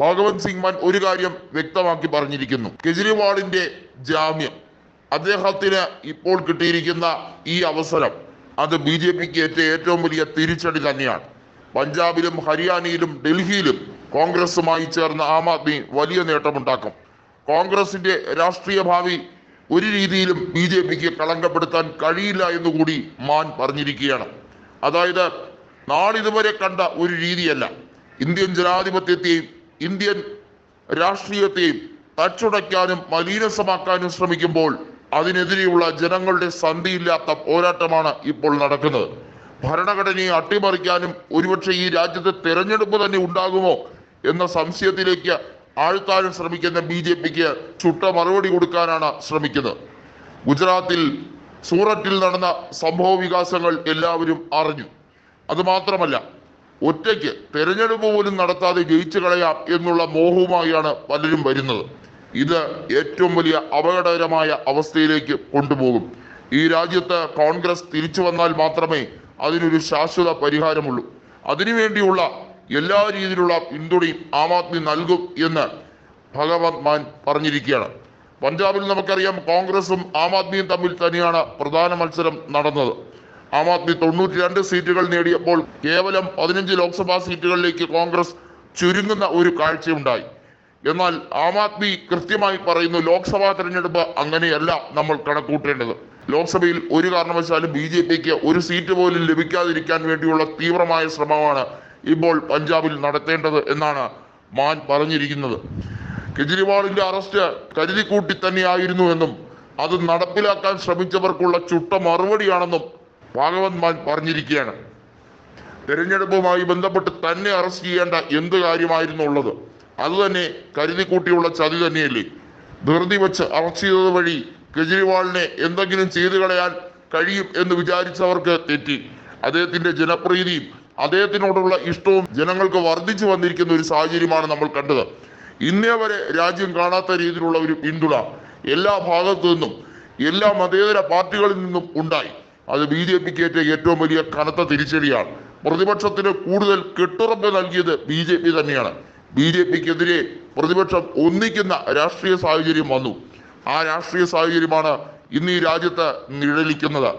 ഭഗവത് സിംഗ് മാൻ ഒരു കാര്യം വ്യക്തമാക്കി പറഞ്ഞിരിക്കുന്നു. കെജ്രിവാളിന്റെ ജാമ്യം അദ്ദേഹത്തിന് ഇപ്പോൾ കിട്ടിയിരിക്കുന്ന ഈ അവസരം അത് ബി ജെ പിക്ക് ഏറ്റ ഏറ്റവും വലിയ തിരിച്ചടി തന്നെയാണ്. പഞ്ചാബിലും ഹരിയാനയിലും ഡൽഹിയിലും കോൺഗ്രസുമായി ചേർന്ന ആം ആദ്മി വലിയ നേട്ടമുണ്ടാക്കും. കോൺഗ്രസിന്റെ രാഷ്ട്രീയ ഭാവി ഒരു രീതിയിലും ബി ജെ പിക്ക് കളങ്കപ്പെടുത്താൻ കഴിയില്ല എന്നുകൂടി മാൻ പറഞ്ഞിരിക്കുകയാണ്. അതായത് നാളിതുവരെ കണ്ട ഒരു രീതിയല്ല. ഇന്ത്യൻ ജനാധിപത്യത്തെയും ഇന്ത്യൻ രാഷ്ട്രീയത്തെയും തച്ചുടയ്ക്കാനും മലീനസമാക്കാനും ശ്രമിക്കുമ്പോൾ അതിനെതിരെയുള്ള ജനങ്ങളുടെ സന്ധിയില്ലാത്ത പോരാട്ടമാണ് ഇപ്പോൾ നടക്കുന്നത്. ഭരണഘടനയെ അട്ടിമറിക്കാനും ഒരുപക്ഷെ ഈ രാജ്യത്ത് തെരഞ്ഞെടുപ്പ് തന്നെ ഉണ്ടാകുമോ എന്ന സംശയത്തിലേക്ക് ആഴ്ത്താനും ശ്രമിക്കുന്ന ബി ജെ പിക്ക് ചുട്ട മറുപടി കൊടുക്കാനാണ് ശ്രമിക്കുന്നത്. ഗുജറാത്തിൽ സൂററ്റിൽ നടന്ന സംഭവ വികാസങ്ങൾ എല്ലാവരും അറിഞ്ഞു. അത് മാത്രമല്ല ഒറ്റയ്ക്ക് തെരഞ്ഞെടുപ്പ് പോലും നടത്താതെ ജയിച്ചു കളയാം എന്നുള്ള മോഹവുമായാണ് പലരും വരുന്നത്. ഇത് ഏറ്റവും വലിയ അപകടകരമായ അവസ്ഥയിലേക്ക് കൊണ്ടുപോകും. ഈ രാജ്യത്ത് കോൺഗ്രസ് തിരിച്ചു വന്നാൽ മാത്രമേ അതിനൊരു ശാശ്വത പരിഹാരമുള്ളൂ. അതിനുവേണ്ടിയുള്ള എല്ലാ രീതിയിലുള്ള പിന്തുണയും ആം ആദ്മി നൽകും എന്ന് ഭഗവത് മാൻ പറഞ്ഞിരിക്കുകയാണ്. പഞ്ചാബിൽ നമുക്കറിയാം കോൺഗ്രസും ആം ആദ്മിയും തമ്മിൽ തന്നെയാണ് പ്രധാന മത്സരം നടന്നത്. ആം ആദ്മി തൊണ്ണൂറ്റി രണ്ട് സീറ്റുകൾ നേടിയപ്പോൾ കേവലം പതിനഞ്ച് ലോക്സഭാ സീറ്റുകളിലേക്ക് കോൺഗ്രസ് ചുരുങ്ങുന്ന ഒരു കാഴ്ചയുണ്ടായി. എന്നാൽ ആം ആദ്മി കൃത്യമായി പറയുന്നു ലോക്സഭാ തെരഞ്ഞെടുപ്പ് അങ്ങനെയല്ല നമ്മൾ കണക്കൂട്ടേണ്ടത് ലോക്സഭയിൽ ഒരു കാരണവശാലും ബി ജെ പിക്ക് ഒരു സീറ്റ് പോലും ലഭിക്കാതിരിക്കാൻ വേണ്ടിയുള്ള തീവ്രമായ ശ്രമമാണ് ഇപ്പോൾ പഞ്ചാബിൽ നടത്തേണ്ടത് എന്നാണ് മാൻ പറഞ്ഞിരിക്കുന്നത്. കെജ്രിവാളിന്റെ അറസ്റ്റ് കരുതിക്കൂട്ടി തന്നെയായിരുന്നു എന്നും അത് നടപ്പിലാക്കാൻ ശ്രമിച്ചവർക്കുള്ള ചുട്ട മറുപടിയാണെന്നും ഭാഗവത് മാൻ പറഞ്ഞിരിക്കുകയാണ്. തെരഞ്ഞെടുപ്പുമായി ബന്ധപ്പെട്ട് തന്നെ അറസ്റ്റ് ചെയ്യേണ്ട എന്ത് കാര്യമായിരുന്നു ഉള്ളത്? അത് തന്നെ കരുതിക്കൂട്ടിയുള്ള ചതി തന്നെയല്ലേ? ധൃതി വെച്ച് അറസ്റ്റ് ചെയ്തത് വഴി കെജ്രിവാളിനെ എന്തെങ്കിലും ചെയ്തു കളയാൻ കഴിയും എന്ന് വിചാരിച്ചവർക്ക് തെറ്റി. അദ്ദേഹത്തിന്റെ ജനപ്രീതിയും അദ്ദേഹത്തിനോടുള്ള ഇഷ്ടവും ജനങ്ങൾക്ക് വർദ്ധിച്ചു വന്നിരിക്കുന്ന ഒരു സാഹചര്യമാണ് നമ്മൾ കണ്ടത്. ഇന്നേ വരെ രാജ്യം കാണാത്ത രീതിയിലുള്ള ഒരു പിന്തുണ എല്ലാ ഭാഗത്തു നിന്നും എല്ലാ മതേതര പാർട്ടികളിൽ നിന്നും ഉണ്ടായി. അത് ബി ജെ പിക്ക് ഏറ്റ ഏറ്റവും വലിയ കനത്ത തിരിച്ചടിയാണ്. പ്രതിപക്ഷത്തിന് കൂടുതൽ കെട്ടുറപ്പ് നൽകിയത് ബി ജെ പി തന്നെയാണ്. ബി ജെ പിക്കെതിരെ പ്രതിപക്ഷം ഒന്നിക്കുന്ന രാഷ്ട്രീയ സാഹചര്യം വന്നു. ആ രാഷ്ട്രീയ സാഹചര്യമാണ് ഇന്ന് ഈ രാജ്യത്ത് നിഴലിക്കുന്നത്.